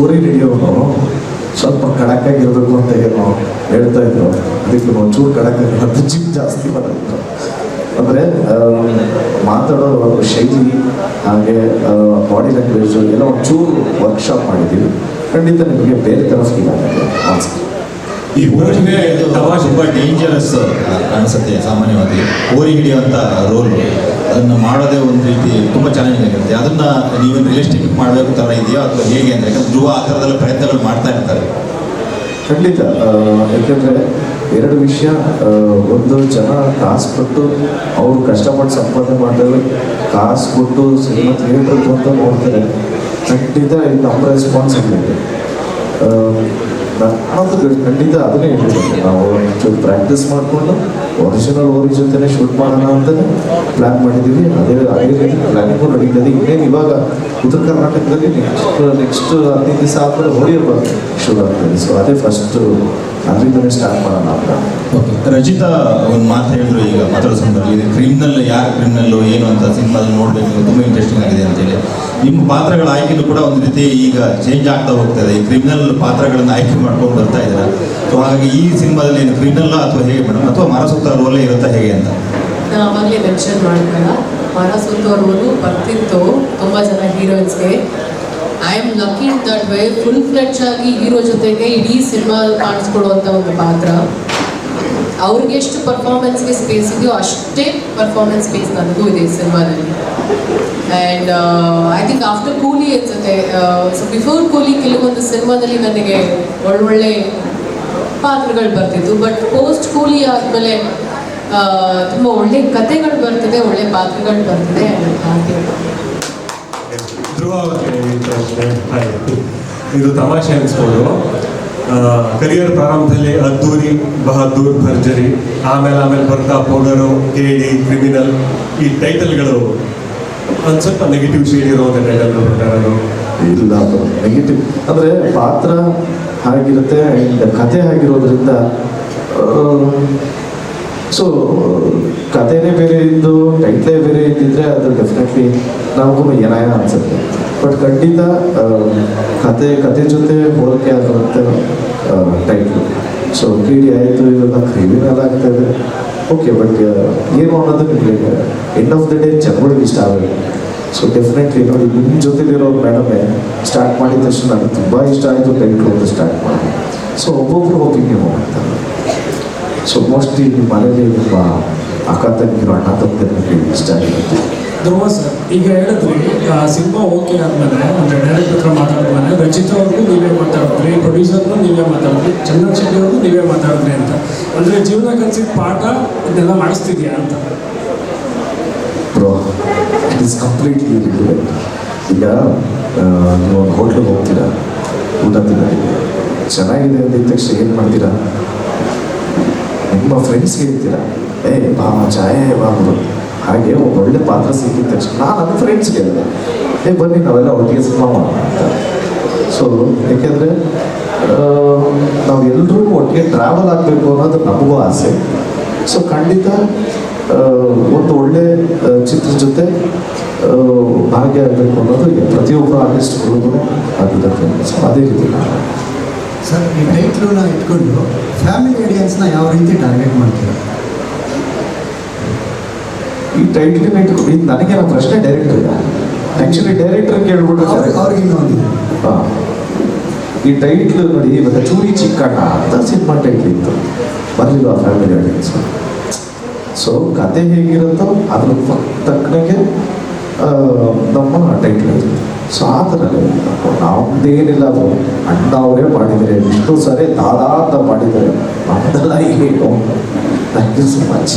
ಊರಿ ಹಿಡಿಯೋನು ಸ್ವಲ್ಪ ಕಡಕಾಗಿರ್ಬೇಕು ಅಂತ ಏನು ಹೇಳ್ತಾ ಇದ್ರು. ಅದಕ್ಕೆ ಒಂಚೂರು ಕಡಕಾಗಿ ಅದು ಜಿಮ್ ಜಾಸ್ತಿ ಬರುತ್ತೆ ಅಂದರೆ ಮಾತಾಡೋ ಶೈಲಿ ಹಾಗೆ ಬಾಡಿ ಲ್ಯಾಂಗ್ವೇಜು ಎಲ್ಲ ಒಂಚೂರು ವರ್ಕ್ಶಾಪ್ ಮಾಡಿದ್ದೀವಿ. ಖಂಡಿತ ನಿಮಗೆ ಬೇರೆ ಥರ ಫೀಲ್ ಆಗುತ್ತೆ. ಈ ಊರಿಗೆ ತುಂಬ ಡೇಂಜರಸ್ ಕಾಣಿಸುತ್ತೆ ಸಾಮಾನ್ಯವಾಗಿ. ಓರಿ ಹಿಡಿಯುವಂಥ ರೋಲ್ ಅದನ್ನು ಮಾಡೋದೇ ಒಂದು ರೀತಿ ತುಂಬ ಚಾಲೆಂಜಿಂಗ್ ಆಗಿರುತ್ತೆ. ಅದನ್ನು ನೀವೇನು ರಿಯಲಿಸ್ಟಿಕ್ ಮಾಡಬೇಕು ಥರ ಇದೆಯೋ ಅಥವಾ ಹೇಗೆ ಅಂದರೆ ಯಾಕಂದ್ರೆ ಧ್ರುವ ಆ ಪ್ರಯತ್ನಗಳು ಮಾಡ್ತಾ ಇರ್ತಾರೆ. ಖಂಡಿತ. ಯಾಕೆಂದರೆ ಎರಡು ವಿಷಯ ಒಂದು ಜನ ಕಾಸು ಕೊಟ್ಟು ಅವರು ಕಷ್ಟಪಟ್ಟು ಸಂಪಾದನೆ ಮಾಡಿದ್ರು ಕಾಸು ಕೊಟ್ಟು ಸಿನಿಮಾ ಥಿಯೇಟರ್ ಬಂದು ನೋಡ್ತಾರೆ. ಖಂಡಿತ ಇದು ನಮ್ಮ ರೆಸ್ಪಾನ್ಸಿಬಿಲಿಟಿ ನಾನಂತೂ ಖಂಡಿತ ಅದನ್ನೇ ಹೇಳ್ತೀನಿ ನಾವು ಒಂಚೂರು ಪ್ರಾಕ್ಟೀಸ್ ಮಾಡಿಕೊಂಡು ಒರಿಜಿನಲ್ ಓರಿ ಜೊತೆನೇ ಶೂಟ್ ಮಾಡೋಣ ಅಂತಲೇ ಪ್ಲ್ಯಾನ್ ಮಾಡಿದ್ದೀವಿ. ಅದೇ ಅದೇ ರೀತಿ ಪ್ಲ್ಯಾನಿಂಗು ನಡೀತದೆ ಇನ್ನೇನು ಇವಾಗ ಉತ್ತರ ಕರ್ನಾಟಕದಲ್ಲಿ ನೆಕ್ಸ್ಟ್ ನೆಕ್ಸ್ಟ್ ಹದಿನೈದು ದಿವಸ ಆದಮೇಲೆ ಹೋಳಿ ಶುರು ಆಗ್ತದೆ. ಸೊ ಅದೇ ಫಸ್ಟು ಅದರಿಂದನೇ ಸ್ಟಾರ್ಟ್ ಮಾಡೋಣ ಅಂತ. ಓಕೆ ರಚಿತಾ ಒಂದು ಮಾತು ಹೇಳಿದ್ರು ಈಗ ಮಾತಾಡೋ ಸಂದರ್ಭದಲ್ಲಿ ಇದು ಕ್ರಿಮಿನಲ್ ಯಾರು ಕ್ರಿಮಿನಲ್ಲು ಏನು ಅಂತ ಸಿನಿಮಾದಲ್ಲಿ ನೋಡಬೇಕು ತುಂಬ ಇಂಟ್ರೆಸ್ಟಿಂಗ್ ಆಗಿದೆ ಅಂತೇಳಿ ನಿಮ್ಮ ಪಾತ್ರಗಳ ಆಯ್ಕೆಯೂ ಕೂಡ ಒಂದು ರೀತಿ ಈಗ ಚೇಂಜ್ ಆಗ್ತಾ ಹೋಗ್ತದೆ ಈ ಕ್ರಿಮಿನಲ್ ಪಾತ್ರಗಳನ್ನು ಆಯ್ಕೆ ಮಾಡ್ಕೊಂಡು ಬರ್ತಾ ಇದ್ದಾರೆ? ಸೊ ಹಾಗಾಗಿ ಈ ಸಿನಿಮಾದಲ್ಲಿ ಏನು ಕ್ರಿಮಿನಲ್ ಅಥವಾ ಹೇಗೆ ಮೇಡಮ್ ಅಥವಾ ಮರಸುತ್ತ ರೋಲೇ ಇರುತ್ತಾ ಹೇಗೆ ಅಂತ? ಆವಾಗಲೇ ಮೆನ್ಷನ್ ಮಾಡಿದಾಗ ಮರ ರೋಲು ಬರ್ತಿತ್ತು. ತುಂಬ ಜನ ಹೀರೋಯಿನ್ಸ್ಗೆ I am lucky that way full fledge ಆಗಿ ಹೀರೋ ಜೊತೆಗೆ ಇಡೀ ಸಿನಿಮಾ ಕಾಣಿಸ್ಕೊಡುವಂಥ ಒಂದು ಪಾತ್ರ. ಅವ್ರಿಗೆ ಎಷ್ಟು ಪರ್ಫಾರ್ಮೆನ್ಸ್ಗೆ ಸ್ಪೇಸ್ ಇದೆಯೋ ಅಷ್ಟೇ ಪರ್ಫಾರ್ಮೆನ್ಸ್ ಸ್ಪೇಸ್ ನನಗೂ ಇದೆ ಸಿನಿಮಾದಲ್ಲಿ ಆ್ಯಂಡ್ ಐ ಥಿಂಕ್ ಆಫ್ಟರ್ ಕೂಲಿ ಅನ್ಸುತ್ತೆ ಸೊ ಬಿಫೋರ್ ಕೂಲಿ ಕೆಲವೊಂದು ಸಿನಿಮಾದಲ್ಲಿ ನನಗೆ ಒಳ್ಳೊಳ್ಳೆ ಪಾತ್ರಗಳು ಬರ್ತಿತ್ತು ಬಟ್ ಪೋಸ್ಟ್ ಕೂಲಿ ಆದಮೇಲೆ ತುಂಬ ಒಳ್ಳೆ ಕತೆಗಳು ಬರ್ತಿದೆ, ಒಳ್ಳೆ ಪಾತ್ರಗಳು ಬರ್ತಿದೆ ಇದು ತಮಾಷೆ ಅನಿಸ್ಬೋದು. ಕರಿಯರ್ ಪ್ರಾರಂಭದಲ್ಲಿ ಅದ್ದೂರಿ, ಬಹದ್ದೂರ್, ಭರ್ಜರಿ, ಆಮೇಲೆ ಆಮೇಲೆ ಬರ್ತಾ ಪೌಡರು ಕೇಡಿ ಕ್ರಿಮಿನಲ್ ಈ ಟೈಟಲ್ಗಳು ಒಂದು ಸ್ವಲ್ಪ ನೆಗೆಟಿವ್ ಶೇಡ್ ಇರೋದು. ಟೈಟಲ್ ಪ್ರಕಾರ ಇಲ್ಲ ನೆಗೆಟಿವ್ ಅಂದರೆ ಪಾತ್ರ ಹಾಗಿರುತ್ತೆ ಕತೆ ಆಗಿರೋದ್ರಿಂದ ಸೊ ಕಥೆನೇ ಬೇರೆ ಇದ್ದು, ಟೈಟ್ಲೇ ಬೇರೆ ಇದ್ದಿದ್ರೆ ಅದು ಡೆಫಿನೆಟ್ಲಿ ನಮಗೂ ಏನಾಯ ಅನ್ಸುತ್ತೆ. ಬಟ್ ಖಂಡಿತ ಕತೆ ಕತೆ ಜೊತೆ ಹೋಲಿಕೆ ಆಗುತ್ತೆ ಟೈಟ್ಲು ಸೊ ಕ್ರೀಡೆ ಆಯಿತು ಇವಾಗ ಕ್ರಿಮಿನಲ್ ಆಗ್ತದೆ ಓಕೆ ಬಟ್ ಏನು ಅನ್ನೋದು ನಿಮಗೆ ಎಂಡ್ ಆಫ್ ದ ಡೇ ಜನಗಳಿಗೆ ಇಷ್ಟ ಆಗಬೇಕು ಸೊ ಡೆಫಿನೆಟ್ಲಿ ನೋಡಿ ನಿಮ್ಮ ಜೊತೆಲಿರೋ ಮೇಡಮೇ ಸ್ಟಾರ್ಟ್ ಮಾಡಿದ ತಕ್ಷಣ ನನಗೆ ತುಂಬ ಇಷ್ಟ ಆಯಿತು ಟೈಟ್ಲು ಅಂತ ಸ್ಟಾರ್ಟ್ ಮಾಡಿ. ಸೊ ಒಬ್ಬೊಬ್ರು ಒಪಿನಿಯನ್ ಮಾಡ್ತಾರೆ ಸೊ ಮೋಸ್ಟ್ಲಿ ನಿಮ್ಮ ಮನೇಲಿ ನಿಮ್ಮ ಅಕ್ಕ ತಂಗಿರು ಅಣ್ಣ ತಂಗಿರು ಇಷ್ಟ ಆಗಿರುತ್ತೆ. ಧ್ರುವ ಸರ್ ಈಗ ಹೇಳಿದ್ರಿ ಸಿನಿಮಾ ಓಕೆ ಆದಮೇಲೆ ಅಂದರೆ ಡೈರೆಕ್ಟ್ ಹತ್ರ ಮಾತಾಡಿದ್ಮೇಲೆ ರಚಿತ ಅವ್ರಿಗೂ ನೀವೇ ಮಾತಾಡಿದ್ರಿ ಪ್ರೊಡ್ಯೂಸರ್ನು ನೀವೇ ಮಾತಾಡಿದ್ರಿ ಚಂದ್ರಶೇಖರ್ ಅವ್ರಿಗೂ ನೀವೇ ಮಾತಾಡಿದ್ರಿ ಅಂತ. ಅಂದರೆ ಜೀವನ ಕಲಿಸಿದ ಪಾಠ ಇದೆಲ್ಲ ಮಾಡಿಸ್ತಿದ್ಯಾ ಅಂತ? ಇಟ್ ಇಸ್ ಕಂಪ್ಲೀಟ್ಲಿ ಈಗ ನೀವು ಒಂದು ಹೋಟ್ಲಿಗೆ ಹೋಗ್ತೀರಾ? ಊಟ ತಿನ್ನೋದಕ್ಕೆ? ಚೆನ್ನಾಗಿದೆ ಅಂದಿದ ತಕ್ಷಣ ಏನು ಮಾಡ್ತೀರಾ? ನಿಮ್ಮ ಫ್ರೆಂಡ್ಸ್ಗೆ ಹೇಳ್ತೀರಾ? ಏ ಬಾ ಚಾಯ್ ಬಾ ಬಿಡು ಹಾಗೆ ಒಬ್ಬ ಒಳ್ಳೆ ಪಾತ್ರ ಸಿಕ್ಕಿದ ತಕ್ಷಣ ನಾನು ನನ್ನ ಫ್ರೆಂಡ್ಸ್ಗೆ ಹೇಳಿದೆ. ಏ, ಬನ್ನಿ, ನಾವೆಲ್ಲ ಒಟ್ಟಿಗೆ ಸಿನಿಮಾ ಮಾಡೋಣ ಅಂತ. ಸೊ ಏಕೆಂದರೆ ನಾವು ಎಲ್ಲರೂ ಒಟ್ಟಿಗೆ ಟ್ರಾವೆಲ್ ಆಗಬೇಕು ಅನ್ನೋದು ನಮಗೂ ಆಸೆ. ಸೊ ಖಂಡಿತ ಒಂದು ಒಳ್ಳೆ ಚಿತ್ರ ಜೊತೆ ಭಾಗಿಯಾಗಬೇಕು ಅನ್ನೋದು ಪ್ರತಿಯೊಬ್ಬರು ಆರ್ಟಿಸ್ಟ್ಗಳಿಗೂ ಆಗಿರುತ್ತೆ. ಸೊ ಅದೇ ರೀತಿ. ಸರ್ ಈ ಟೈಟ್ಲನ್ನ ಇಟ್ಕೊಂಡು ಫ್ಯಾಮಿಲಿ ಆಡಿಯನ್ಸ್ನ ಯಾವ ರೀತಿ ಟಾರ್ಗೆಟ್ ಮಾಡ್ತೀರಾ? ಈ ಟೈಟ್ಲನ್ನ ಇಟ್ಕೊಂಡು ಇದು ನನಗೆ ನಮ್ಮ ಪ್ರಶ್ನೆ ಡೈರೆಕ್ಟರ್ ಆ್ಯಕ್ಚುಲಿ ಡೈರೆಕ್ಟರ್ ಕೇಳ್ಬಿಟ್ಟು ಸರ್ ಅವ್ರಿಗೆ ಇನ್ನೊಂದು. ಹಾ. ಈ ಟೈಟ್ಲ್ ನೋಡಿ ಇವಾಗ ಚೂರಿ ಚಿಕ್ಕಣ್ಣ ಅಂತ ಸಿನಿಮಾ ಟೈಟ್ಲ್ ಇತ್ತು. ಬರಲಿಲ್ಲ ಫ್ಯಾಮಿಲಿ ಆಡಿಯನ್ಸ್ ಸೊ ಕತೆ ಹೇಗಿರುತ್ತೋ ಅದ್ರ ತಕ್ಕನಾಗೆ ನಮ್ಮ ಟೈಟ್ಲ್ ಸೊ ಆ ಥರ ನಮ್ದೇನಿಲ್ಲ ಅದು ಅಣ್ಣ ಅವರೇ ಮಾಡಿದರೆ ಇಷ್ಟು ಸರಿ ದಾದಾ ಅಂತ ಮಾಡಿದ್ದಾರೆ ನಮ್ದೆಲ್ಲ ಏನು ಥ್ಯಾಂಕ್ ಯು ಸೊ ಮಚ್